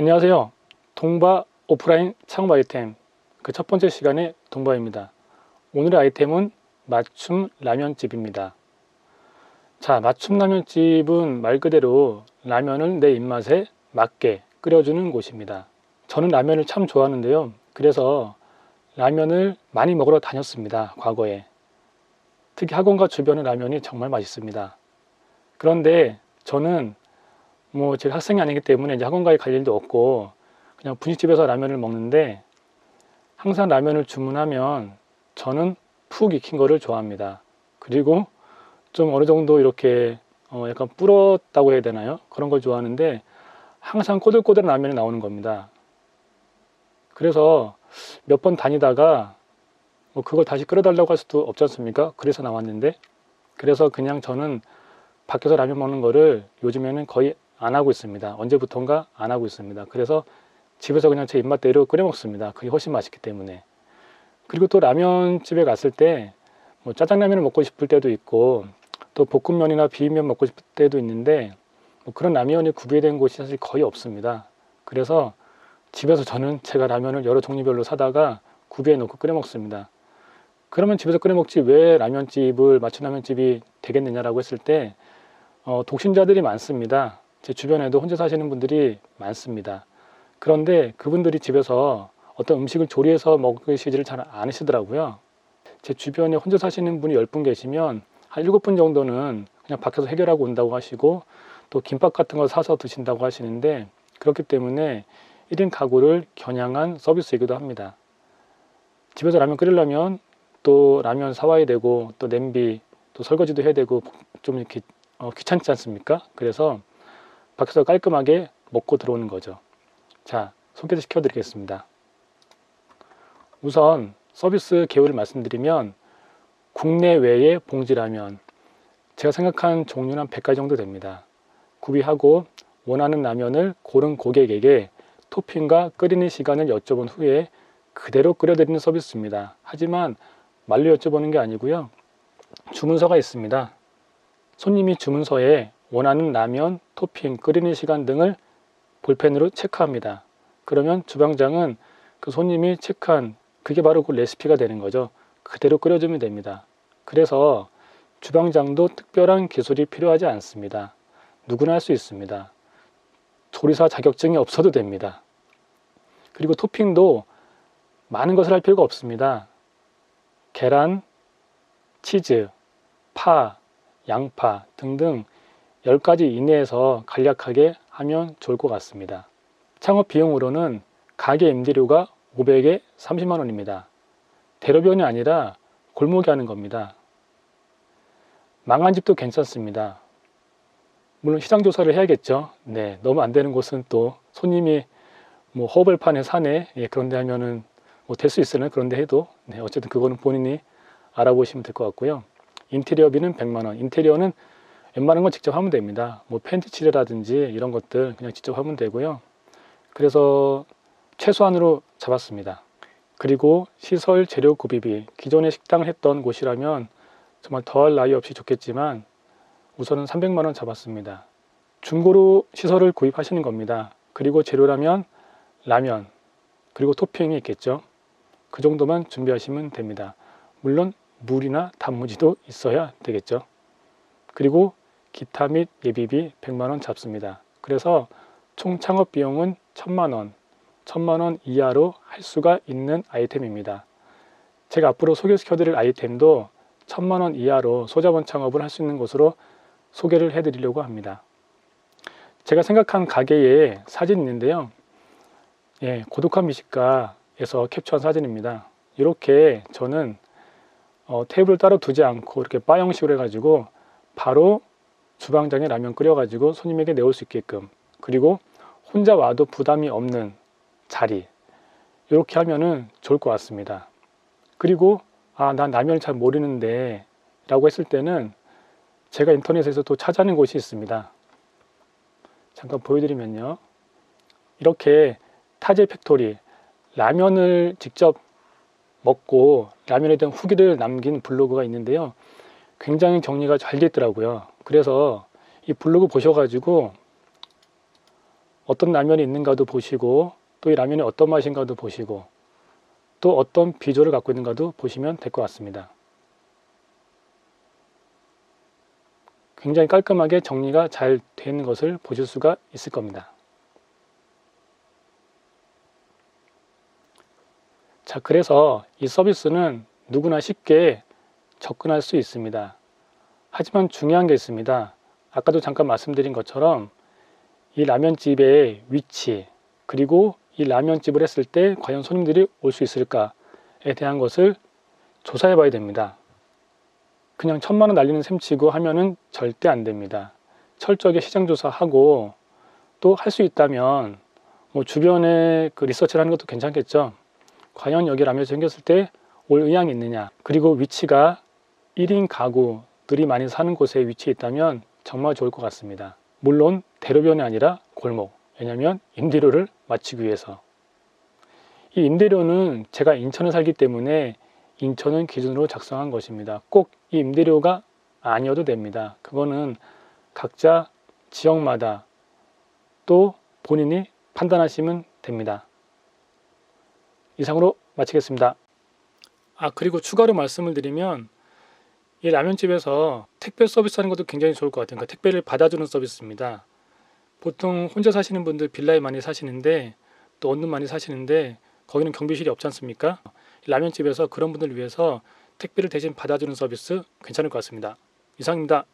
안녕하세요. 동바 오프라인 창업 아이템 그 첫 번째 시간의 동바입니다. 오늘의 아이템은 맞춤 라면집입니다. 자, 맞춤 라면집은 말 그대로 라면을 내 입맛에 맞게 끓여주는 곳입니다. 저는 라면을 참 좋아하는데요. 그래서 라면을 많이 먹으러 다녔습니다. 과거에. 특히 학원과 주변의 라면이 정말 맛있습니다. 그런데 저는 뭐 제가 학생이 아니기 때문에 이제 학원과의 관련도 없고 그냥 분식집에서 라면을 먹는데 항상 라면을 주문하면 저는 푹 익힌 거를 좋아합니다. 그리고 좀 어느 정도 이렇게 어 약간 불었다고 해야 되나요? 그런 걸 좋아하는데 항상 꼬들꼬들한 라면이 나오는 겁니다. 그래서 몇 번 다니다가 뭐 그걸 다시 끓여달라고 할 수도 없지 않습니까? 그래서 나왔는데 그래서 그냥 저는 밖에서 라면 먹는 거를 요즘에는 거의 안 하고 있습니다. 언제부턴가 안 하고 있습니다. 그래서 집에서 그냥 제 입맛대로 끓여 먹습니다. 그게 훨씬 맛있기 때문에. 그리고 또 라면집에 갔을 때 뭐 짜장라면을 먹고 싶을 때도 있고 또 볶음면이나 비빔면 먹고 싶을 때도 있는데 뭐 그런 라면이 구비된 곳이 사실 거의 없습니다. 그래서 집에서 저는 제가 라면을 여러 종류별로 사다가 구비해 놓고 끓여 먹습니다. 그러면 집에서 끓여 먹지 왜 라면집을 맞춤 라면집이 되겠느냐라고 했을 때 어, 독신자들이 많습니다. 제 주변에도 혼자 사시는 분들이 많습니다. 그런데 그분들이 집에서 어떤 음식을 조리해서 먹으시지를 잘 않으시더라고요. 제 주변에 혼자 사시는 분이 10분 계시면 한 7분 정도는 그냥 밖에서 해결하고 온다고 하시고 또 김밥 같은 거 사서 드신다고 하시는데 그렇기 때문에 1인 가구를 겨냥한 서비스이기도 합니다. 집에서 라면 끓이려면 또 라면 사와야 되고 또 냄비 또 설거지도 해야 되고 좀 이렇게 어, 귀찮지 않습니까? 그래서 밖에서 깔끔하게 먹고 들어오는 거죠. 자, 소개시켜 드리겠습니다. 우선 서비스 개요를 말씀드리면 국내외의 봉지라면 제가 생각한 종류는 한 100가지 정도 됩니다. 구비하고 원하는 라면을 고른 고객에게 토핑과 끓이는 시간을 여쭤본 후에 그대로 끓여드리는 서비스입니다. 하지만 말로 여쭤보는 게 아니고요. 주문서가 있습니다. 손님이 주문서에 원하는 라면, 토핑, 끓이는 시간 등을 볼펜으로 체크합니다. 그러면 주방장은 그 손님이 체크한 그게 바로 그 레시피가 되는 거죠. 그대로 끓여주면 됩니다. 그래서 주방장도 특별한 기술이 필요하지 않습니다. 누구나 할 수 있습니다. 조리사 자격증이 없어도 됩니다. 그리고 토핑도 많은 것을 할 필요가 없습니다. 계란, 치즈, 파, 양파 등등 10가지 이내에서 간략하게 하면 좋을 것 같습니다. 창업 비용으로는 가게 임대료가 500에 30만 원입니다. 대로변이 아니라 골목에 하는 겁니다. 망한 집도 괜찮습니다. 물론 시장 조사를 해야겠죠. 네, 너무 안 되는 곳은 또 손님이 뭐 허벌판에 사네 예, 그런데 하면은 뭐 될 수 있으나 그런데 해도 네, 어쨌든 그거는 본인이 알아보시면 될 것 같고요. 인테리어비는 100만 원. 인테리어는 웬만한 건 직접 하면 됩니다. 뭐 팬티 칠이라든지 이런 것들 그냥 직접 하면 되고요. 그래서 최소한으로 잡았습니다. 그리고 시설 재료 구비비 기존에 식당을 했던 곳이라면 정말 더할 나위 없이 좋겠지만 우선은 300만 원 잡았습니다. 중고로 시설을 구입하시는 겁니다. 그리고 재료라면 라면 그리고 토핑이 있겠죠. 그 정도만 준비하시면 됩니다. 물론 물이나 단무지도 있어야 되겠죠. 그리고 기타 및 예비비 100만 원 잡습니다. 그래서 총 창업 비용은 1000만 원, 1000만 원 이하로 할 수가 있는 아이템입니다. 제가 앞으로 소개시켜 드릴 아이템도 1000만 원 이하로 소자본 창업을 할 수 있는 곳으로 소개를 해 드리려고 합니다. 제가 생각한 가게에 사진이 있는데요. 예, 고독한 미식가에서 캡처한 사진입니다. 이렇게 저는 어, 테이블을 따로 두지 않고 이렇게 바 형식으로 해가지고 바로 주방장에 라면 끓여가지고 손님에게 내올 수 있게끔 그리고 혼자 와도 부담이 없는 자리 이렇게 하면은 좋을 것 같습니다. 그리고 아, 난 라면을 잘 모르는데 라고 했을 때는 제가 인터넷에서 또 찾아낸 곳이 있습니다. 잠깐 보여드리면요. 이렇게 타제 팩토리 라면을 직접 먹고 라면에 대한 후기를 남긴 블로그가 있는데요. 굉장히 정리가 잘돼 있더라고요. 그래서 이 블로그 보셔가지고 어떤 라면이 있는가도 보시고 또 이 라면이 어떤 맛인가도 보시고 또 어떤 비주얼을 갖고 있는가도 보시면 될 것 같습니다. 굉장히 깔끔하게 정리가 잘된 것을 보실 수가 있을 겁니다. 자, 그래서 이 서비스는 누구나 쉽게 접근할 수 있습니다. 하지만 중요한 게 있습니다. 아까도 잠깐 말씀드린 것처럼 이 라면집의 위치, 그리고 이 라면집을 했을 때 과연 손님들이 올 수 있을까에 대한 것을 조사해 봐야 됩니다. 그냥 천만 원 날리는 셈 치고 하면은 절대 안 됩니다. 철저하게 시장 조사하고 또 할 수 있다면 뭐 주변에 그 리서치를 하는 것도 괜찮겠죠. 과연 여기 라면이 생겼을 때 올 의향이 있느냐. 그리고 위치가 1인 가구 들이 많이 사는 곳에 위치해 있다면 정말 좋을 것 같습니다. 물론 대로변이 아니라 골목. 왜냐하면 임대료를 맞추기 위해서. 이 임대료는 제가 인천에 살기 때문에 인천은 기준으로 작성한 것입니다. 꼭 이 임대료가 아니어도 됩니다. 그거는 각자 지역마다 또 본인이 판단하시면 됩니다. 이상으로 마치겠습니다. 아, 그리고 추가로 말씀을 드리면 이 라면집에서 택배 서비스 하는 것도 굉장히 좋을 것 같아요. 그러니까 택배를 받아주는 서비스입니다. 보통 혼자 사시는 분들 빌라에 많이 사시는데 또 원룸 많이 사시는데 거기는 경비실이 없지 않습니까? 라면집에서 그런 분들을 위해서 택배를 대신 받아주는 서비스 괜찮을 것 같습니다. 이상입니다.